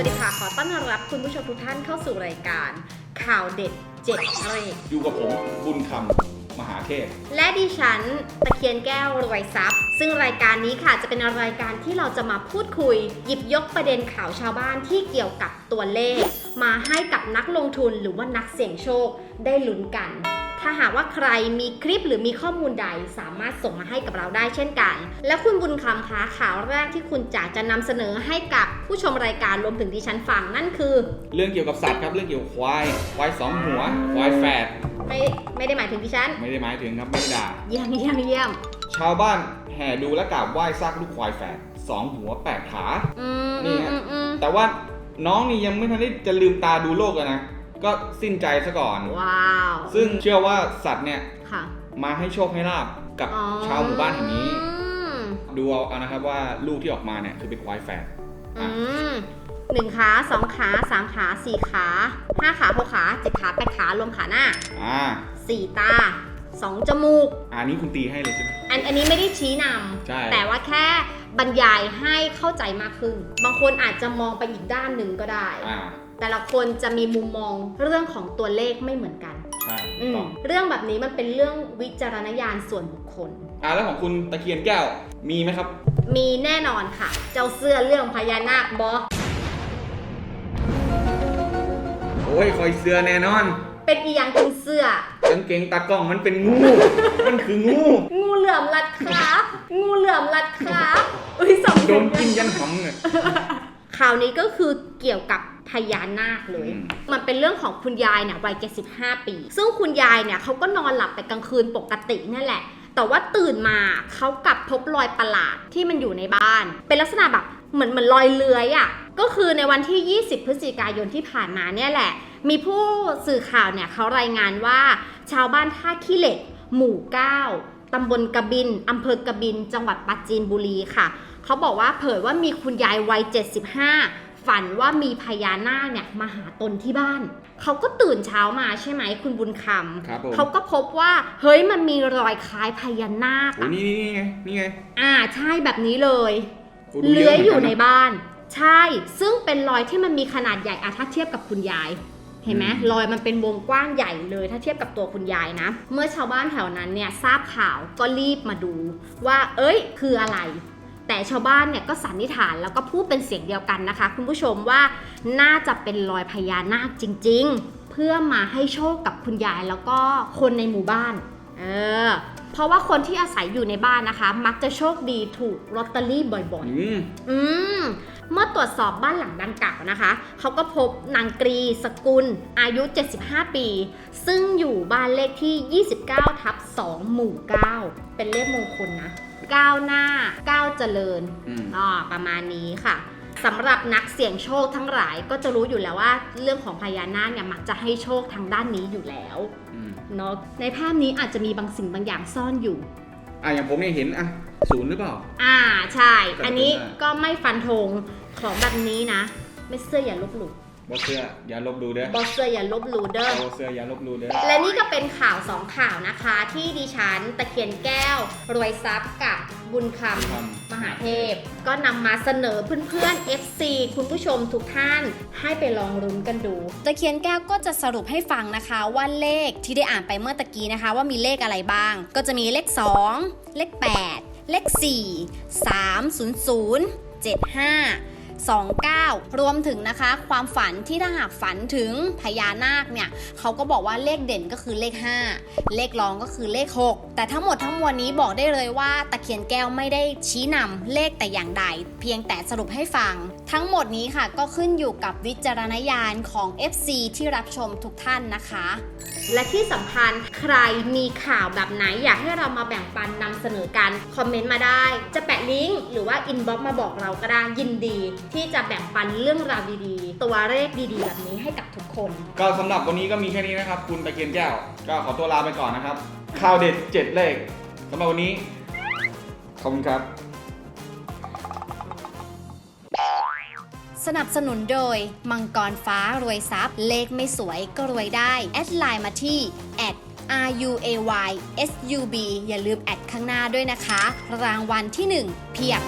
วัสดีค่ะ ขอต้อนรับคุณผู้ชมทุกท่านเข้าสู่รายการ ข่าวเด็ดเจ็ดเลขอยู่กับผมบุญคำมหาเทพ และดิฉันตะเคียนแก้วรวยทรัพย์ ซึ่งรายการนี้ค่ะจะเป็นรายการที่เราจะมาพูดคุย หยิบยกประเด็นข่าวชาวบ้านที่เกี่ยวกับตัวเลข มาให้กับนักลงทุนหรือว่านักเสี่ยงโชคได้ลุ้นกัน ถ้าหากว่าใครมีคลิปหรือมีข้อมูลใดสามารถส่งมาให้กับเราได้เช่นกัน และคุณบุญคำคะข่าวแรกที่คุณจ๋าจะนำเสนอให้กับผู้ชมรายการรวมถึงดิฉันฟังนั่นคือ เรื่องเกี่ยวกับสัตว์ครับเรื่องเกี่ยวกับควายควายสองหัวควายแฝดไม่ไม่ได้หมายถึงดิฉัน ไม่ได้หมายถึงครับไม่ได้ด่าเยี่ยมเยี่ยมเยี่ยมชาวบ้านแห่ดูและกราบไหว้ซากลูกควายแฝดสองหัวแปดขาอืมนี่อืมฮะอืมอืมแต่ว่าน้องนี่ยังไม่ทันได้จะลืมตาดูโลกเลยนะ ก็สิ้นใจซะก่อน ว้าวซึ่งเชื่อว่าสัตว์เนี่ยค่ะมาให้โชคให้ลาบกับอ๋อชาวหมู่บ้านแห่งนี้อืมดูเอาเอานะครับว่าลูกที่ออกมาเนี่ยคือเป็นควายแฝดอืมหนึ่งขาสองขาสามขาสี่ขาห้าขาหกขาเจ็ดขาแปดขารวมขาหน้าอ่าสี่ตาสองจมูก อันนี้คุณตีให้เลยใช่ไหม อันอันนี้ไม่ได้ชี้นใช่ำแต่ว่าแค่บรรยายให้เข้าใจมากขึ้น บางคนอาจจะมองไปอีกด้านหนึ่งก็ได้ อ่า แต่ละคนจะมีมุมมองเรื่องของตัวเลขไม่เหมือนกันใช่อืถูกมต้องเรื่องแบบนี้มันเป็นเรื่องวิจารณญาณส่วนบุคคล อ่าแล้วของคุณตะเคียนแก้วมีไหมครับ มีแน่นอนค่ะ เจ้าเสื้อเรื่องพญานาคบอโอ้ยคอยเสือแน่นอน เป็นอีหยังเป็นเสื้อกางเกงตากล้องมันเป็นงู มันคืองู งูเหลือมรัดครับงูเหลือมรัดครับอุ้ยสองโดนกินยันหำเนี่ย ข่าวนี้ก็คือเกี่ยวกับพญานาคเลยอืมมันเป็นเรื่องของคุณยายเนี่ยวัย75 ปี ซึ่งคุณยายเนี่ยเขาก็นอนหลับไปกลางคืนปกตินั่นแหละ แต่ว่าตื่นมาเขากลับพบรอยประหลาดที่มันอยู่ในบ้าน เป็นลักษณะแบบเหมือนเหมือนรอยเลื้อยอะ่ะ ก็คือในวันที่ 20 พฤศจิกายนที่ผ่านมาเนี่ยแหละ มีผู้สื่อข่าวเนี่ยเขารายงานว่าชาวบ้านท่าขี้เหล็ก หมู่ 9 ตำบลกระบินอำเภอกระบิน จังหวัดปราจีนบุรีค่ะ เขาบอกว่าเผยว่ามีคุณยายวัย 75 ฝันว่ามีพญานาคเนี่ยมาหาตนที่บ้าน เขาก็ตื่นเช้ามาใช่ไหมคุณบุญคครับผมำ เขาก็พบว่าเฮ้ยมันมีรอยคล้ายพญานาคโอ้อะนี่นี่ไงนี่ไงอ่าใช่แบบนี้เลย โดูเลื้อยอยู่ะในหมืกัะบ้าน ใช่ ซึ่งเป็นรอยที่มันมีขนาดใหญ่อะถ้าเทียบกับคุณยาย เห็นไหมอืมรอยมันเป็นวงกว้างใหญ่เลยถ้าเทียบกับตัวคุณยายนะ เมื่อชาวบ้านแถวนั้นเนี่ยทราบข่าวก็รีบมาดูว่า เอ้ย คืออะไร แต่ชาวบ้านเนี่ยก็สันนิษฐานแล้วก็พูดเป็นเสียงเดียวกันนะคะ คุณผู้ชมว่าน่าจะเป็นรอยพญานาคจริง ๆ เพื่อมาให้โชคกับคุณยายแล้วก็คนในหมู่บ้าน เออ เพราะว่าคนที่อาศัยอยู่ในบ้านนะคะ มักจะโชคดีถูกลอตเตอรี่บ่อยๆอืมอืม เมื่อตรวจสอบบ้านหลังดังกล่าวนะคะ เขาก็พบนางกรีสกุล อายุ 75 ปี ซึ่งอยู่บ้านเลขที่ 29 ทับ 2 หมู่ 9 เป็นเลขมงคลนะ ก้าวหน้า ก้าวเจริญ อืม อ่าประมาณนี้ค่ะ สำหรับนักเสี่ยงโชคทั้งหลายก็จะรู้อยู่แล้วว่า เรื่องของพญานาคเนี่ยมักจะให้โชคทางด้านนี้อยู่แล้วอืมเนาะในภาพนี้อาจจะมีบางสิ่งบางอย่างซ่อนอยู่ อะอย่างผมเนี่ยเห็นอะศูนย์หรือเปล่า อ่าใช่ก็จะเป็นอันนี้ได้ก็ไม่ฟันธงของแบบนี้นะ ไม่เสื้ออย่าลบหลู่ บอเสื้ออย่าลบดูเด้อบอสเสื้ออย่าลบหลู่เด้อบอเสื้ออย่าลบดูเด้อ และนี่ก็เป็นข่าวสองข่าวนะคะ ที่ดิฉันตะเคียนแก้ว รวยทรัพย์กับบุญคำมหาเทพ ก็นำมาเสนอเพื่อนๆ FC คุณผู้ชมทุกท่านให้ไปลองรุ้นกันดู ตะเคียนแก้วก็จะสรุปให้ฟังนะคะว่าเลขที่ได้อ่านไปเมื่อตะกี้นะคะ ว่ามีเลขอะไรบ้าง ก็จะมีเลข 2 เลข 8 เลข 4 3 0 0 7 5 29 รวมถึงนะคะ ความฝันที่ถ้าหากฝันถึงพญานาคเนี่ยเขาก็บอกว่าเลขเด่นก็คือเลข 5 เลขรองก็คือเลข 6 แต่ทั้งหมดทั้งมวลนี้บอกได้เลยว่าตะเคียนแก้วไม่ได้ชี้นำเลขแต่อย่างใด เพียงแต่สรุปให้ฟัง ทั้งหมดนี้ค่ะก็ขึ้นอยู่กับวิจารณญาณของ FC ที่รับชมทุกท่านนะคะ และที่สำคัญใครมีข่าวแบบไหนอยากให้เรามาแบ่งปันนำเสนอกัน คอมเมนต์มาได้ จะแปะลิงก์หรือว่าอินบ็อกมาบอกเราก็ได้ยินดีที่จะแบ่งปันเรื่องราวดีๆ ตัวเลขดีๆ แบบนี้ให้กับทุกคน ก็สำหรับวันนี้ก็มีแค่นี้นะครับ คุณตะเคียนแก้ว ก็ขอตัวลาไปก่อนนะครับ ข่าวเด็ดเจ็ดเลขสำหรับวันนี้ ขอบคุณครับ สนับสนุนโดย มังกรฟ้ารวยทรัพย์ เลขไม่สวยก็รวยได้ แอดไลน์มาที่ r u a y s u b อย่าลืมแอดข้างหน้าด้วยนะคะ รางวัลที่ 1 เพียบ